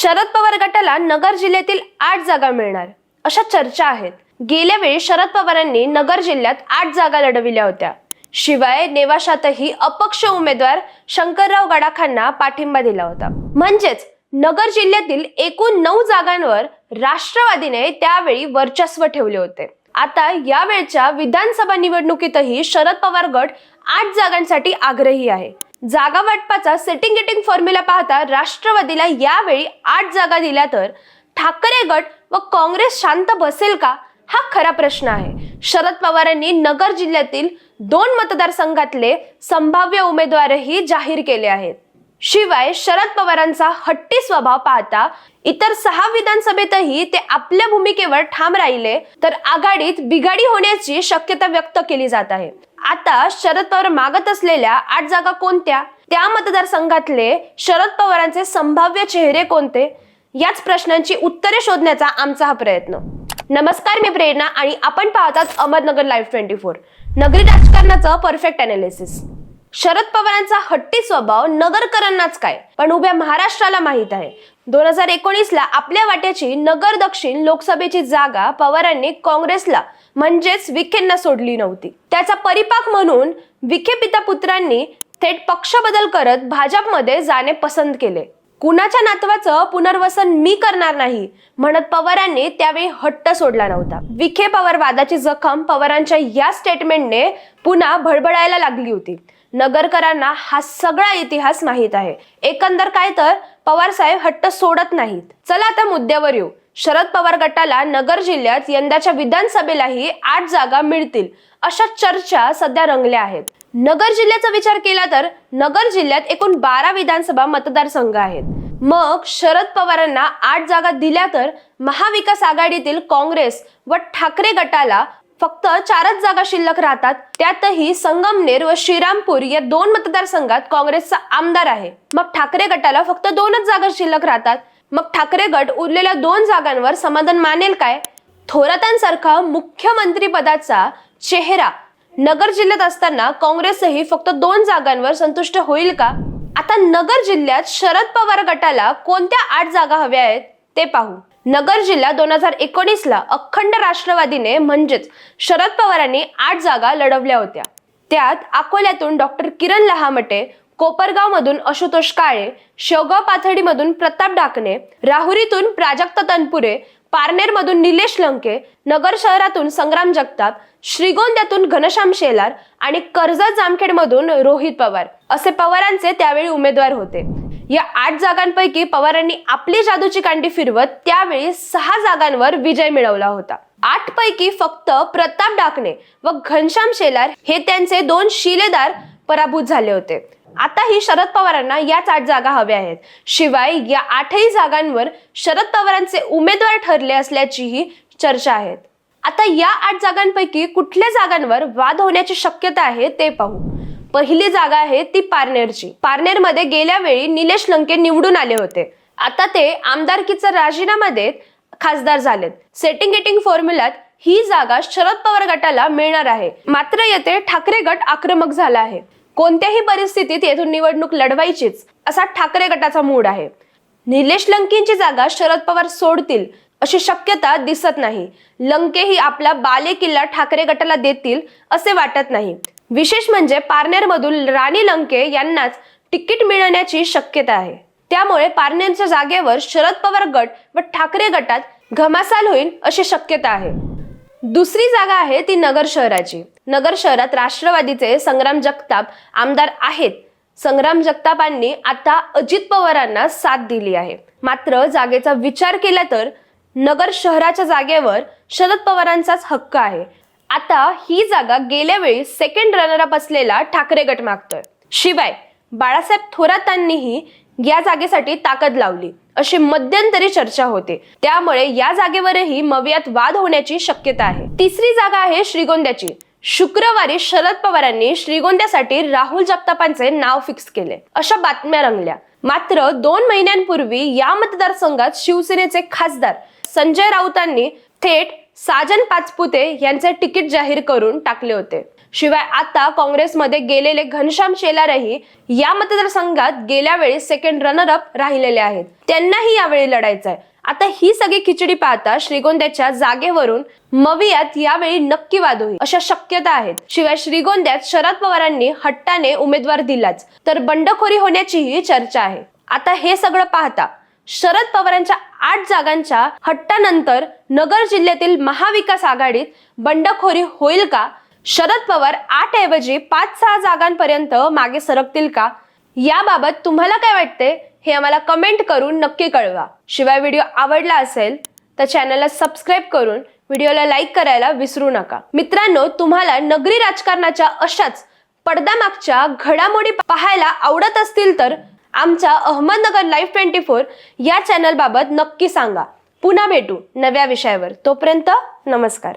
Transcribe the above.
शरद पवार गटाला नगर जिल्ह्यातील आठ जागा मिळणार. अशा चर्चा आहेत. गेल्या वेळी शरद पवारांनी नगर जिल्ह्यात आठ जागा लढविल्या होत्या. शिवाय नेवाशातही अपक्ष उमेदवार शंकरराव गडाखांना पाठिंबा दिला होता. म्हणजेच नगर जिल्ह्यातील एकूण नऊ जागांवर राष्ट्रवादीने त्यावेळी वर्चस्व ठेवले होते. आता यावेळच्या विधानसभा निवडणुकीतही शरद पवार गट आठ जागांसाठी आग्रही आहे. जागा वाटपाचा सेटिंग गेटिंग फॉर्म्युला पाहता राष्ट्रवादीला यावेळी आठ जागा दिल्या तर ठाकरे गट व काँग्रेस शांत बसेल का? हा खरा प्रश्न आहे. शरद पवारांनी नगर जिल्ह्यातील दोन मतदारसंघातले संभाव्य उमेदवारही जाहीर केले आहेत. शिवाय शरद पवारांचा हट्टी स्वभाव पाहता इतर सहा विधानसभेतही ते आपल्या भूमिकेवर ठाम राहिले तर आघाडीत बिघाडी होण्याची शक्यता व्यक्त केली जात आहे. आता शरद पवार मागत असलेल्या आठ जागा कोणत्या? त्या मतदारसंघातले शरद पवारांचे संभाव्य चेहरे कोणते? याच प्रश्नांची उत्तरे शोधण्याचा आमचा हा प्रयत्न. नमस्कार मी प्रेरणा आणि आपण पाहतात अहमदनगर लाईव्ह ट्वेंटी फोर नगरी राजकारणाचं परफेक्ट अनालिसिस शरद पवारांचा हट्टी स्वभाव नगरकरांनाच काय? पण उभ्या महाराष्ट्राला माहीत आहे. दोन हजार एकोणीसला आपल्या वाट्याची नगर दक्षिण लोकसभेची जागा पवारांनी काँग्रेसला म्हणजेच विखेंना सोडली नव्हती. त्याचा परिपाक म्हणून विखे पिता पुत्रांनी थेट पक्ष बदल करत भाजपमध्ये जाणे पसंत केले. कुणाच्या नातवाचं पुनर्वसन मी करणार नाही म्हणत पवारांनी त्यावेळी हट्ट सोडला नव्हता. विखे पवार वादाची जखम पवारांच्या या स्टेटमेंटने पुन्हा भडबडायला लागली होती. नगरकरांना हा सगळा इतिहास माहीत आहे. एकंदर काय तर पवार साहेब हट्ट सोडत नाहीत. चला आता मुद्द्यावर येऊ. शरद पवार गटाला नगर जिल्ह्यात यंदाच्या विधानसभेलाही आठ जागा मिळतील अशा चर्चा सध्या रंगल्या आहेत. नगर जिल्ह्याचा विचार केला तर नगर जिल्ह्यात एकूण बारा विधानसभा मतदारसंघ आहेत. मग शरद पवारांना आठ जागा दिल्या तर महाविकास आघाडीतील काँग्रेस व ठाकरे गटाला फक्त चारच जागा शिल्लक राहतात. त्यातही संगमनेर व श्रीरामपूर या दोन मतदारसंघात काँग्रेसचा आमदार आहे. मग ठाकरे गटाला फक्त दोनच जागा शिल्लक राहतात. मग ठाकरे गट उरलेल्या दोन जागांवर समाधान मानेल काय? थोरातांसारखा मुख्यमंत्री पदाचा चेहरा नगर जिल्ह्यात असताना काँग्रेसही फक्त दोन जागांवर संतुष्ट होईल का? आता नगर जिल्ह्यात शरद पवार गटाला कोणत्या आठ जागा हव्या आहेत ते पाहू. नगर जिल्हा दोन हजार एकोणीसला अखंड राष्ट्रवादीने म्हणजेच शरद पवारांनी आठ जागा लढवल्या होत्या. त्यात अकोल्यातून डॉक्टर किरण लहामटे कोपरगावमधून आशुतोष काळे शेवगाव पाथर्डीमधून प्रताप डाकणे राहुरीतून प्राजक्त तनपुरे पारनेरमधून निलेश लंके नगर शहरातून संग्राम जगताप श्रीगोंद्यातून घनश्याम शेलार आणि कर्जत जामखेडमधून रोहित पवार असे पवारांचे त्यावेळी उमेदवार होते. या आठ जागांपैकी पवारांनी आपली जादूची कांडी फिरवत त्यावेळी सहा जागांवर विजय मिळवला होता. आठ पैकी फक्त प्रताप डाकणे व घनश्याम शेलार हे त्यांचे दोन शिलेदार पराभूत झाले होते. आता ही शरद पवारांना याच आठ जागा हव्या आहेत. शिवाय या आठही जागांवर शरद पवारांचे उमेदवार ठरले असल्याचीही चर्चा आहेत आता या आठ जागांपैकी कुठल्या जागांवर वाद होण्याची शक्यता आहे ते पाहू. पहिली जागा आहे ती पारनेरची. पारनेरमध्ये गेल्या वेळी निलेश लंके निवडून आले होते. आता ते आमदारकीचा राजीनामा देत खासदार झालेत. सेटिंग गेटिंग फॉर्म्युल्यात ही जागा शरद पवार गटाला मिळणार आहे. मात्र येथे ठाकरे गट आक्रमक झाला आहे. कोणत्याही परिस्थितीत येथून निवडणूक लढवायचीच असा ठाकरे गटाचा मूड आहे. निलेश लंकेंची जागा शरद पवार सोडतील अशी शक्यता दिसत नाही. लंके ही आपला बाले किल्ला ठाकरे गटाला देतील असे वाटत नाही. विशेष म्हणजे पारनेरमधून राणी लंके यांनाच तिकीट मिळण्याची शक्यता आहे. त्यामुळे पारनेरच्या जागेवर शरद पवार गट व ठाकरे गटात घमासाल होईल अशी शक्यता आहे. दुसरी जागा आहे ती नगर शहराची. नगर शहरात राष्ट्रवादीचे संग्राम जगताप आमदार आहेत. संग्राम जगतापांनी आता अजित पवारांना साथ दिली आहे. मात्र जागेचा विचार केला तर नगर शहराच्या जागेवर शरद पवारांचाच हक्क आहे. आता ही जागा गेल्या वेळी सेकंड रनरअप असलेला ठाकरे गट मागतोय. शिवाय बाळासाहेब थोरातांनीही या जागेसाठी ताकद लावली अशी मध्यंतरी चर्चा होते. त्यामुळे या जागेवरही मवियात वाद होण्याची शक्यता आहे. तिसरी जागा आहे श्रीगोंद्याची. शुक्रवारी शरद पवारांनी श्रीगोंद्यासाठी राहुल जगतापांचे नाव फिक्स केले. अशा बातम्या रंगल्या. मात्र दोन महिन्यांपूर्वी या मतदारसंघात शिवसेनेचे खासदार संजय राऊतांनी थेट साजन पाचपुते यांचे तिकीट जाहीर करून टाकले होते. शिवाय आता काँग्रेसमध्ये गेलेले घनश्याम शेलारही या मतदारसंघात गेल्या वेळी सेकंड रनर अप राहिलेले आहेत. त्यांनाही यावेळी लढायचं आहे आता ही सगळी खिचडी पाहता श्रीगोंद्याच्या जागेवरून मवियात यावेळी नक्की वाद होईल अशा शक्यता आहेत. शिवाय श्रीगोंद्यात शरद पवारांनी हट्टाने उमेदवार दिलाच. तर बंडखोरी होण्याचीही चर्चा आहे. आता हे सगळं पाहता शरद पवारांच्या आठ जागांच्या हट्टानंतर नगर जिल्ह्यातील महाविकास आघाडीत बंडखोरी होईल का? शरद पवार आठ ऐवजी पाच सहा जागांपर्यंत मागे सरकतील का? याबाबत तुम्हाला काय वाटते? हे आम्हाला कमेंट करून नक्की कळवा. शिवाय व्हिडिओ आवडला असेल तर चॅनलला सबस्क्राईब करून व्हिडिओला लाईक करायला विसरू नका. मित्रांनो तुम्हाला नगरी राजकारणाच्या अशाच पडद्यामागच्या घडामोडी पाहायला आवडत असतील तर आमच्या अहमदनगर लाईव्ह ट्वेंटी फोर या चॅनलबाबत नक्की सांगा. पुन्हा भेटू नव्या विषयावर. तोपर्यंत नमस्कार.